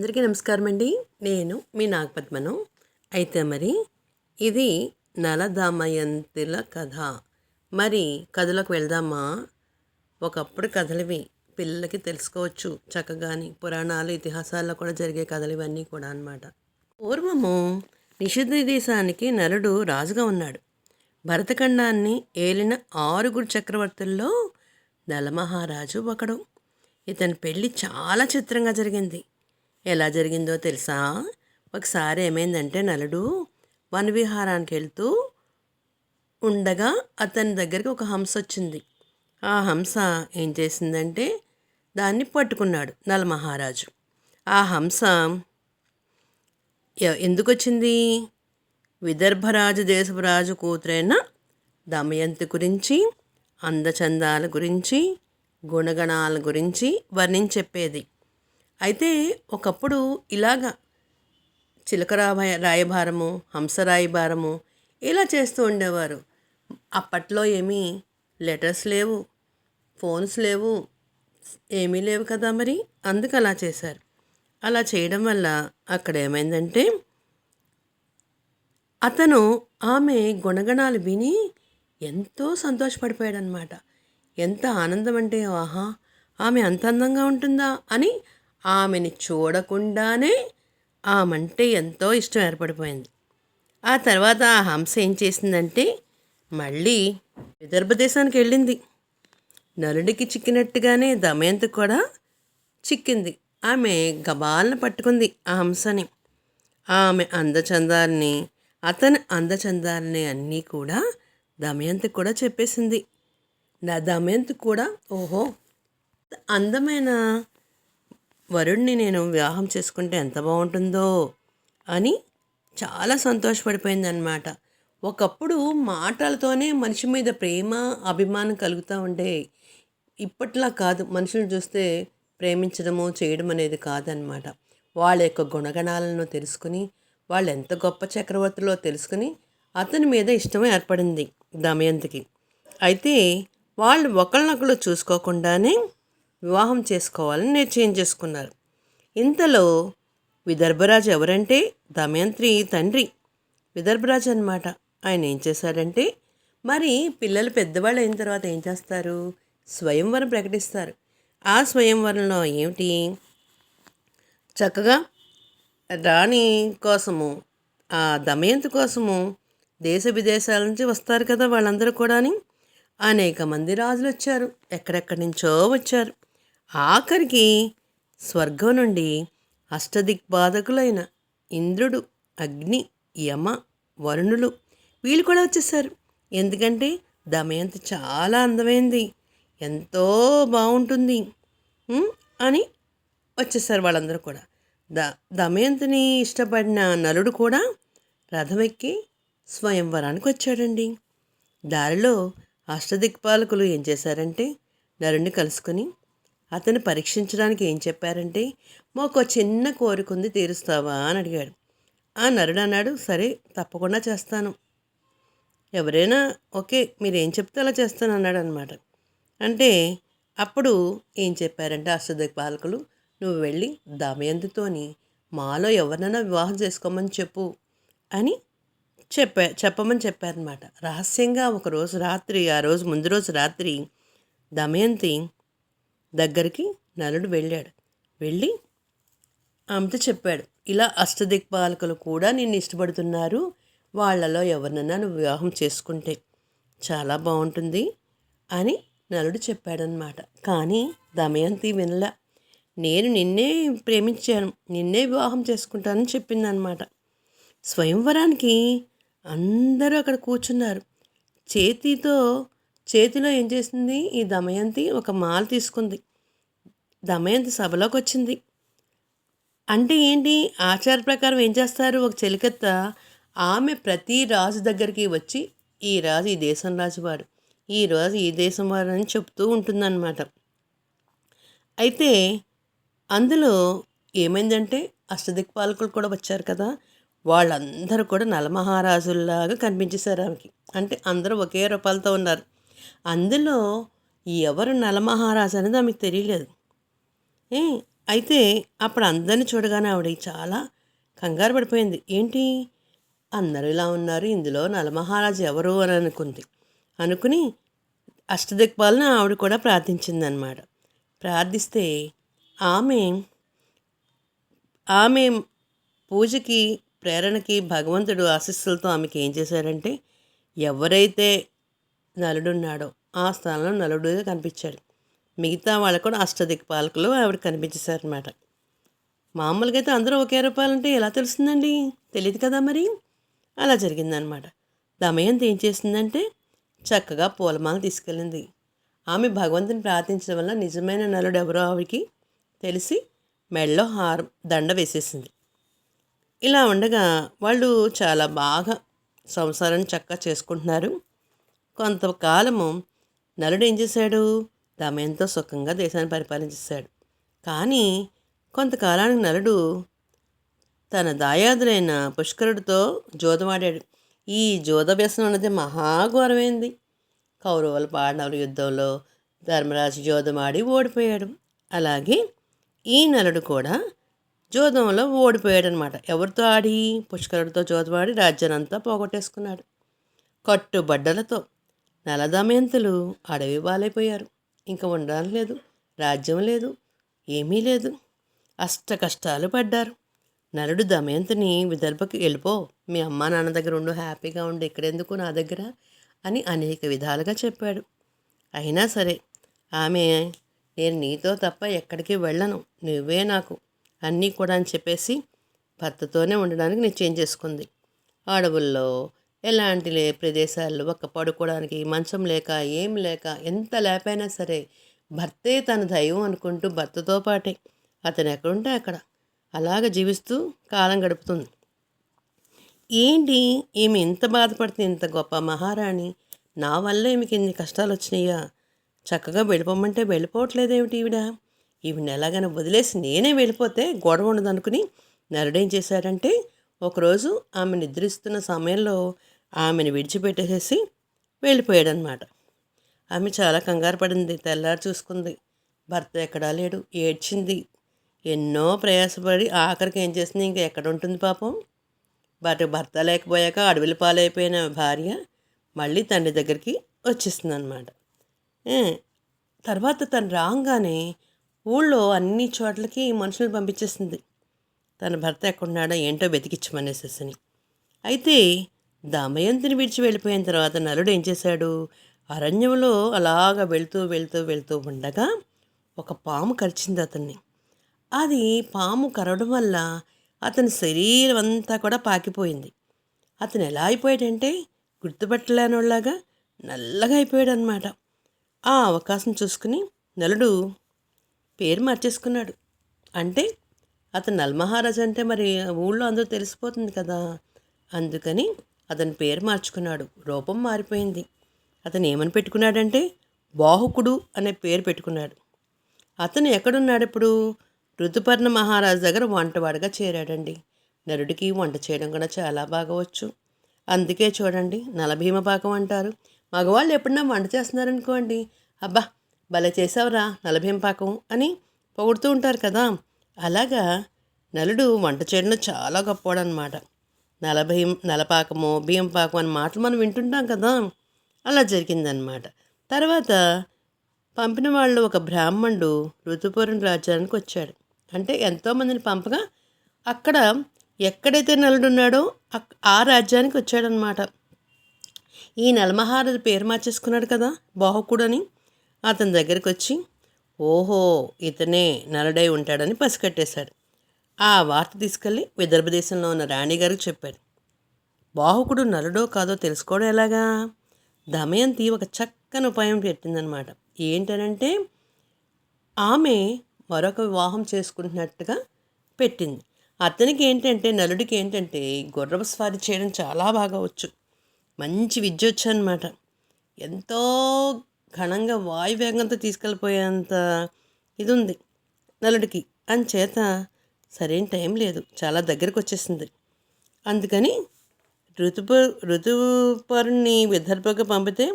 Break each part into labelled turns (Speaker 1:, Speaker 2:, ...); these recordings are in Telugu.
Speaker 1: అందరికీ నమస్కారం అండి నేను మీ నాగపద్మను. అయితే మరి ఇది నలదమయంతుల కథ. మరి కథలోకి వెళ్దామా? ఒకప్పుడు కథలివి పిల్లలకి తెలుసుకోవచ్చు. చక్కగాని పురాణాలు ఇతిహాసాల్లో కూడా జరిగే కథలు ఇవన్నీ కూడా అనమాట పూర్వము నిషిద్ధ దేశానికి నలుడు రాజుగా ఉన్నాడు. భరతఖండాన్ని ఏలిన ఆరుగురు చక్రవర్తుల్లో నలమహారాజు ఒకడు. ఇతని పెళ్ళి చాలా చిత్రంగా జరిగింది. ఎలా జరిగిందో తెలుసా? ఒకసారి ఏమైందంటే నలుడు వనవిహారానికి వెళ్తూ ఉండగా అతని దగ్గరికి ఒక హంస వచ్చింది. ఆ హంస ఏం చేసిందంటే దాన్ని పట్టుకున్నాడు నల మహారాజు. ఆ హంస ఎందుకు వచ్చింది? విదర్భరాజు దేశపు రాజు కూతురైన దమయంతి గురించి అందచందాల గురించి గుణగణాల గురించి వర్ణించి చెప్పేది. అయితే ఒకప్పుడు ఇలాగ చిలక రాయభారము హంసరాయభారము హంస ఇలా చేస్తూ ఉండేవారు. అప్పట్లో ఏమీ లెటర్స్ లేవు ఫోన్స్ లేవు ఏమీ లేవు కదా మరి? అందుకు అలా చేశారు. అలా చేయడం వల్ల అక్కడ ఏమైందంటే అతను ఆమె గుణగణాలు విని ఎంతో సంతోషపడిపోయాడనమాట ఎంత ఆనందం అంటే ఆహా ఆమె అంత అందంగా ఉంటుందా అని ఆమెని చూడకుండానే ఆమంటే ఎంతో ఇష్టం ఏర్పడిపోయింది. ఆ తర్వాత ఆ హంస ఏం చేసిందంటే మళ్ళీ విదర్భ దేశానికి వెళ్ళింది. నలుడికి చిక్కినట్టుగానే దమయంతి కూడా చిక్కింది. ఆమె గబాలను పట్టుకుంది ఆ హంసని. ఆమె అందచందాలని అతని అందచందాలని అన్నీ కూడా దమయంతి కూడా చెప్పేసింది. నా దమయంతి కూడా ఓహో అందమైన వరుణ్ణి నేను వివాహం చేసుకుంటే ఎంత బాగుంటుందో అని చాలా సంతోషపడిపోయింది అనమాట ఒకప్పుడు మాటలతోనే మనిషి మీద ప్రేమ అభిమానం కలుగుతూ ఉండే ఇప్పట్లా కాదు. మనుషులు చూస్తే ప్రేమించడము చేయడం అనేది కాదనమాట వాళ్ళ యొక్క గుణగణాలను తెలుసుకుని వాళ్ళు ఎంత గొప్ప చక్రవర్తిలో తెలుసుకుని అతని మీద ఇష్టం ఏర్పడింది దమయంతికి. అయితే వాళ్ళు ఒకళ్ళనొకళ్ళు చూసుకోకుండానే వివాహం చేసుకోవాలని నిశ్చయం చేసుకున్నారు. ఇంతలో విదర్భరాజు ఎవరంటే దమయంత్రి తండ్రి. విదర్భరాజు అనమాట ఆయన ఏం చేశారంటే మరి పిల్లలు పెద్దవాళ్ళు అయిన తర్వాత ఏం చేస్తారు? స్వయంవరం ప్రకటిస్తారు. ఆ స్వయంవరంలో ఏమిటి? చక్కగా రాణి కోసము ఆ దమయంతి కోసము దేశ విదేశాల నుంచి వస్తారు కదా వాళ్ళందరూ కూడాని. అనేక మంది రాజులు వచ్చారు. ఎక్కడెక్కడి నుంచో వచ్చారు. ఆఖరికి స్వర్గం నుండి అష్టదిక్బాధకులైన ఇంద్రుడు అగ్ని యమ వరుణులు వీళ్ళు కూడా వచ్చేసారు. ఎందుకంటే దమయంతి చాలా అందమైంది. ఎంతో బాగుంటుంది అని వచ్చేసారు వాళ్ళందరూ కూడా. ద దమయంతిని ఇష్టపడిన నలుడు కూడా రథం ఎక్కి స్వయంవరానికి వచ్చాడండి. దారిలో అష్టదిక్పాలకులు ఏం చేశారంటే నరుణ్ణి కలుసుకొని అతను పరీక్షించడానికి ఏం చెప్పారంటే మాకు చిన్న కోరిక ఉంది తీరుస్తావా? అని అడిగాడు. ఆ నరుడు అన్నాడు సరే తప్పకుండా చేస్తాను. ఎవరైనా ఓకే మీరు ఏం చెప్తే అలా చేస్తాను అన్నాడు అనమాట అంటే అప్పుడు ఏం చెప్పారంటే అష్టదిక్పాలకులు నువ్వు వెళ్ళి దమయంతితోని మాలో ఎవరినైనా వివాహం చేసుకోమని చెప్పు అని చెప్పా చెప్పమని చెప్పారనమాట రహస్యంగా ఒకరోజు రాత్రి ఆ రోజు ముందు రోజు రాత్రి దమయంతి దగ్గరికి నలుడు వెళ్ళాడు. వెళ్ళి ఆమెతో చెప్పాడు ఇలా అష్టదిక్పాలకులు కూడా నిన్ను ఇష్టపడుతున్నారు. వాళ్ళలో ఎవరినన్నా నువ్వు వివాహం చేసుకుంటే చాలా బాగుంటుంది అని నలుడు చెప్పాడనమాట కానీ దమయంతి వినలా. నేను నిన్నే ప్రేమించాను నిన్నే వివాహం చేసుకుంటానని చెప్పిందనమాట స్వయంవరానికి అందరూ అక్కడ కూర్చున్నారు. చేతితో చేతిలో ఏం చేసింది? ఈ దమయంతి ఒక మాల తీసుకుంది. దమయంతి సభలోకి వచ్చింది అంటే ఏంటి? ఆచార ప్రకారం ఏం చేస్తారు? ఒక చెలికత్త ఆమె ప్రతి రాజు దగ్గరికి వచ్చి ఈ రాజు ఈ దేశం రాజువాడు. ఈ రాజు ఈ దేశం వారు అని చెప్తూ ఉంటుందన్నమాట. అయితే అందులో ఏమైందంటే అష్టదిక్పాలకులు కూడా వచ్చారు కదా. వాళ్ళందరూ కూడా నలమహారాజుల్లాగా కనిపించేశారు ఆమెకి. అంటే అందరూ ఒకే రూపాలతో ఉన్నారు. అందులో ఎవరు నలమహారాజు అనేది ఆమెకు తెలియలేదు. ఏ అయితే అప్పుడు అందరిని చూడగానే ఆవిడ చాలా కంగారు పడిపోయింది. ఏంటి? అందరూ ఇలా ఉన్నారు ఇందులో నలమహారాజు ఎవరు అని అనుకుంది. అనుకుని అష్టదిక్పాలను ఆవిడ కూడా ప్రార్థించిందనమాట ప్రార్థిస్తే ఆమె ఆమె పూజకి ప్రేరణకి భగవంతుడు ఆశీస్సులతో ఆమెకి ఏం చేశారంటే ఎవరైతే నలుడున్నాడో. ఆ స్థానంలో నలుడుగా కనిపించాడు. మిగతా వాళ్ళకు కూడా అష్టదిక్పాలకులు ఆవిడ కనిపించేశారనమాట మామూలుగా అయితే అందరూ ఒకే రూపాయలంటే ఎలా తెలుస్తుందండి? తెలియదు కదా మరి? అలా జరిగిందనమాట దమయంతి ఏం చేసిందంటే చక్కగా పూలమాల తీసుకెళ్ళింది. ఆమె భగవంతుని ప్రార్థించడం వల్ల నిజమైన నలుడు ఎవరో ఆవిడకి తెలిసి మెడలో హారం దండ వేసేసింది. ఇలా ఉండగా వాళ్ళు చాలా బాగా సంసారాన్ని చక్కగా చేసుకుంటున్నారు. కొంతకాలము నలుడు ఏం చేశాడు? దమయంతో సుఖంగా దేశాన్ని పరిపాలించేశాడు. కానీ కొంతకాలానికి నలుడు తన దాయాదులైన పుష్కరుడితో జోదమాడాడు. ఈ జోద వ్యసనం అనేది మహాఘోరమైంది కౌరవుల పాండవుల యుద్ధంలో ధర్మరాజు జోదమాడి ఓడిపోయాడు. అలాగే ఈ నలుడు కూడా జోదంలో ఓడిపోయాడు అనమాట ఎవరితో ఆడి? పుష్కరుడితో జోదమాడి రాజ్యాన్ని అంతా పోగొట్టేసుకున్నాడు. కట్టుబడ్డలతో నలదమయంతులు అడవి బాలైపోయారు ఇంకా ఉండడం లేదు రాజ్యం లేదు ఏమీ లేదు. అష్ట కష్టాలు పడ్డారు. నలుడు దమయంతిని విదర్భకి వెళ్ళిపో మీ అమ్మా నాన్న దగ్గర ఉండు హ్యాపీగా ఉండు ఇక్కడెందుకు నా దగ్గర అని అనేక విధాలుగా చెప్పాడు. అయినా సరే ఆమె నేను నీతో తప్ప ఎక్కడికి వెళ్ళను నువ్వే నాకు అన్నీ కూడా అని చెప్పేసి భర్తతోనే ఉండడానికి నిశ్చయం చేసుకుంది. అడవుల్లో ఎలాంటి లే ప్రదేశాల్లో ఒక పడుకోవడానికి మంచం లేక ఏం లేక ఎంత లేపైనా సరే భర్తే తన దైవం అనుకుంటూ భర్తతో పాటే. అతను ఎక్కడుంటే అక్కడ. అలాగ జీవిస్తూ కాలం గడుపుతుంది. ఏంటి ఈమె ఇంత బాధపడుతుంది ఇంత గొప్ప మహారాణి? నా వల్ల ఈమెకి ఇన్ని కష్టాలు వచ్చినాయా? చక్కగా వెళ్ళిపోమంటే వెళ్ళిపోవట్లేదేమిటి ఈవిడ? ఈవిడ ఎలాగైనా వదిలేసి నేనే వెళ్ళిపోతే గొడవ ఉండదనుకుని నరుడేం చేశాడంటే ఒకరోజు ఆమె నిద్రిస్తున్న సమయంలో ఆమెను విడిచిపెట్టేసేసి వెళ్ళిపోయాడనమాట ఆమె చాలా కంగారు పడింది. తెల్లారి చూసుకుంది. భర్త ఎక్కడా లేడు. ఏడ్చింది. ఎన్నో ప్రయాసపడి ఆఖరికి ఏం చేసింది? ఇంకా ఎక్కడ ఉంటుంది పాపం? బట్ భర్త లేకపోయాక అడవిల పాలైపోయిన భార్య మళ్ళీ తండ్రి దగ్గరికి వచ్చేస్తుంది అనమాట తర్వాత తను రాగానే ఊళ్ళో అన్ని చోట్లకి మనుషులు పంపించేసింది. తన భర్త ఎక్కడున్నాడో ఏంటో వెతికిచ్చమనేసేసని. అయితే దమయంతిని విడిచి వెళ్ళిపోయిన తర్వాత నలుడు ఏం చేశాడు? అరణ్యంలో అలాగ వెళ్తూ వెళ్తూ వెళ్తూ ఉండగా ఒక పాము కరిచింది అతన్ని. అది పాము కరవడం వల్ల అతని శరీరం అంతా కూడా పాకిపోయింది. అతను ఎలా అయిపోయాడంటే గుర్తుపట్టలేనిలాగా నల్లగా అయిపోయాడు అనమాట ఆ అవకాశం చూసుకుని నలుడు పేరు మార్చేసుకున్నాడు. అంటే అతను నల్మహారాజు అంటే మరి ఊళ్ళో అందరూ తెలిసిపోతుంది కదా. అందుకని అతని పేరు మార్చుకున్నాడు. రూపం మారిపోయింది. అతను ఏమని పెట్టుకున్నాడంటే బాహుకుడు అనే పేరు పెట్టుకున్నాడు. అతను ఎక్కడున్నాడు ఇప్పుడు ఋతుపర్ణ మహారాజు దగ్గర వంటవాడిగా చేరాడండి. నరుడికి వంట చేయడం కూడా చాలా బాగా వచ్చు అందుకే చూడండి నలభీమ పాకం అంటారు. మగవాళ్ళు ఎప్పుడన్నా వంట చేస్తున్నారనుకోండి అబ్బా భలే చేసావురా నలభీమ పాకం అని పొగుడుతూ ఉంటారు కదా. అలాగా నలుడు వంట చేయడంలో చాలా గొప్పవాడు అనమాట నలభై నలపాకము బియ్యం పాకం అని మాటలు మనం వింటుంటాం కదా. అలా జరిగిందనమాట తర్వాత పంపిన వాళ్ళు ఒక బ్రాహ్మణుడు ఋతుపూర్ణ రాజ్యానికి వచ్చాడు. అంటే ఎంతోమందిని పంపగా అక్కడ ఎక్కడైతే నలుడున్నాడో ఆ రాజ్యానికి వచ్చాడనమాట ఈ నలమహారాజు పేరు మార్చేసుకున్నాడు కదా బాహుకుడు అని. అతని దగ్గరికి వచ్చి ఓహో ఇతనే నలుడై ఉంటాడని పసికట్టేశాడు ఆ వార్త తీసుకెళ్ళి విదర్భ దేశంలో ఉన్న రాణిగారికి చెప్పాడు. బాహుకుడు నలుడో కాదో తెలుసుకోవడం ఎలాగా? దమయంతి ఒక చక్కని ఉపాయం పెట్టిందనమాట. ఏంటనంటే ఆమె మరొక వివాహం చేసుకుంటున్నట్టుగా పెట్టింది. అతనికి ఏంటంటే నలుడికి ఏంటంటే గుర్రపు స్వారీ చేయడం చాలా బాగా వచ్చు. మంచి విద్య వచ్చు అనమాట ఎంతో ఘనంగా వాయువేగంతో తీసుకెళ్ళిపోయేంత ఇది ఉంది నలుడికి. చేత సరైన టైం లేదు. చాలా దగ్గరకు వచ్చేసింది అందుకని ఋతుపు ఋతుపరుణ్ణి విదర్భకు పంపితే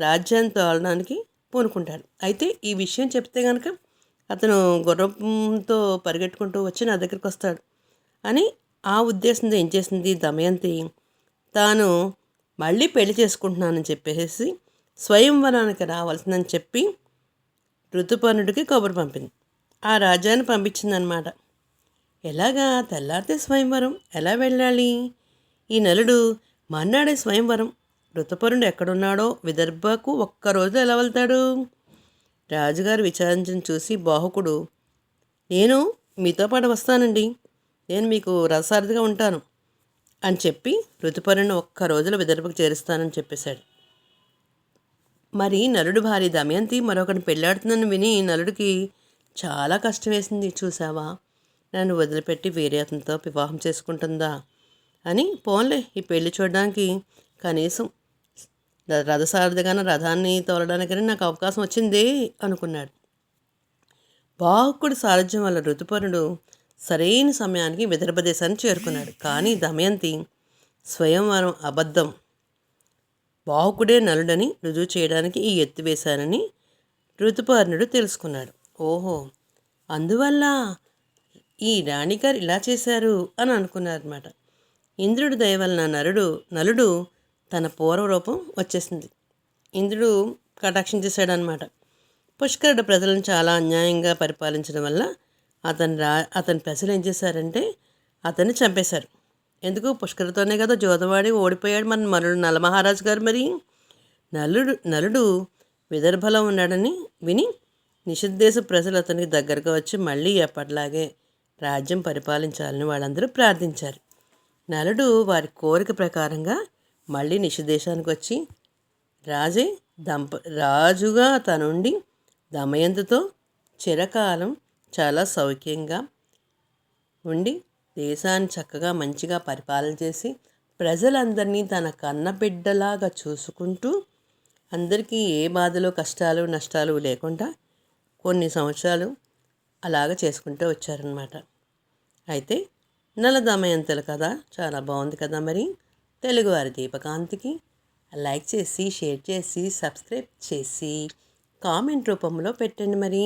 Speaker 1: రాజ్యాన్ని తోలడానికి పూనుకుంటాడు. అయితే ఈ విషయం చెప్తే కనుక అతను గుర్రంతో పరిగెట్టుకుంటూ వచ్చి నా దగ్గరికి వస్తాడు అని ఆ ఉద్దేశంతో ఏం చేసింది దమయంతి? తాను మళ్ళీ పెళ్ళి చేసుకుంటున్నానని చెప్పేసి స్వయంవరానికి రావాల్సిందని చెప్పి ఋతుపర్ణుడికి కబురు పంపింది. ఆ రాజాన్ని పంపించిందనమాట. ఎలాగా తెల్లారితే స్వయంవరం ఎలా వెళ్ళాలి? ఈ నలుడు మన్నాడే స్వయంవరం. ఋతుపరుడు ఎక్కడున్నాడో విదర్భకు ఒక్కరోజు ఎలా వెళ్తాడు? రాజుగారు విచారించని చూసి బాహుకుడు నేను మీతో పాటు వస్తానండి. నేను మీకు రసారథిగా ఉంటాను అని చెప్పి ఋతుపరుని ఒక్క రోజులో విదర్భకు చేరుస్తానని చెప్పేశాడు. మరి నలుడు భార్య దమయంతి మరొకరిని పెళ్ళాడుతుందని విని నలుడికి చాలా కష్టం వేసింది చూసావా నన్ను వదిలిపెట్టి వేరే అతనితో వివాహం చేసుకుంటుందా? అని పోన్లే ఈ పెళ్ళి చూడడానికి కనీసం రథసారథిగానే రథాన్ని తోలడానికని నాకు అవకాశం వచ్చిందే అనుకున్నాడు. బాహుకుడి సారథ్యం వల్ల ఋతుపరుడు సరైన సమయానికి విదర్భ దేశాన్ని చేరుకున్నాడు. కానీ దమయంతి స్వయంవరం అబద్ధం. బాహుకుడే నలుడని రుజువు చేయడానికి ఈ ఎత్తివేశానని ఋతుపర్ణుడు తెలుసుకున్నాడు. ఓహో! అందువల్ల ఈ రాణిగారు ఇలా చేశారు అని అనుకున్నారన్నమాట. ఇంద్రుడి దయ వలన నరుడు నలుడు తన పూర్వరూపం వచ్చేసింది. ఇంద్రుడు కటాక్షం చేశాడనమాట పుష్కరుడు ప్రజలను చాలా అన్యాయంగా పరిపాలించడం వల్ల అతని రా అతని ప్రజలు ఏం చేశారంటే అతన్ని చంపేశారు. ఎందుకు? పుష్కరుతోనే కదా జోదవాడి ఓడిపోయాడు మన మరుడు నలమహారాజు గారు మరి. నలుడు నలుడు విదర్భలో ఉన్నాడని విని నిషిద్ధేశ ప్రజలు అతనికి దగ్గరగా వచ్చి మళ్ళీ ఎప్పటిలాగే రాజ్యం పరిపాలించాలని వాళ్ళందరూ ప్రార్థించారు. నలుడు వారి కోరిక ప్రకారంగా మళ్ళీ నిషిదేశానికి వచ్చి రాజే దంప రాజుగా తనుండి దమయంతితో చిరకాలం చాలా సౌఖ్యంగా ఉండి దేశాన్ని చక్కగా మంచిగా పరిపాలన చేసి ప్రజలందరినీ తన కన్నబిడ్డలాగా చూసుకుంటూ అందరికీ ఏ బాధలు కష్టాలు నష్టాలు లేకుండా కొన్ని సంవత్సరాలు అలాగ చేసుకుంటూ వచ్చారనమాట అయితే నల దమయంతుల కథ చాలా బాగుంది కదా మరి. తెలుగువారి దీపకాంతికి లైక్ చేసి షేర్ చేసి సబ్స్క్రైబ్ చేసి కామెంట్ రూపంలో పెట్టండి మరి.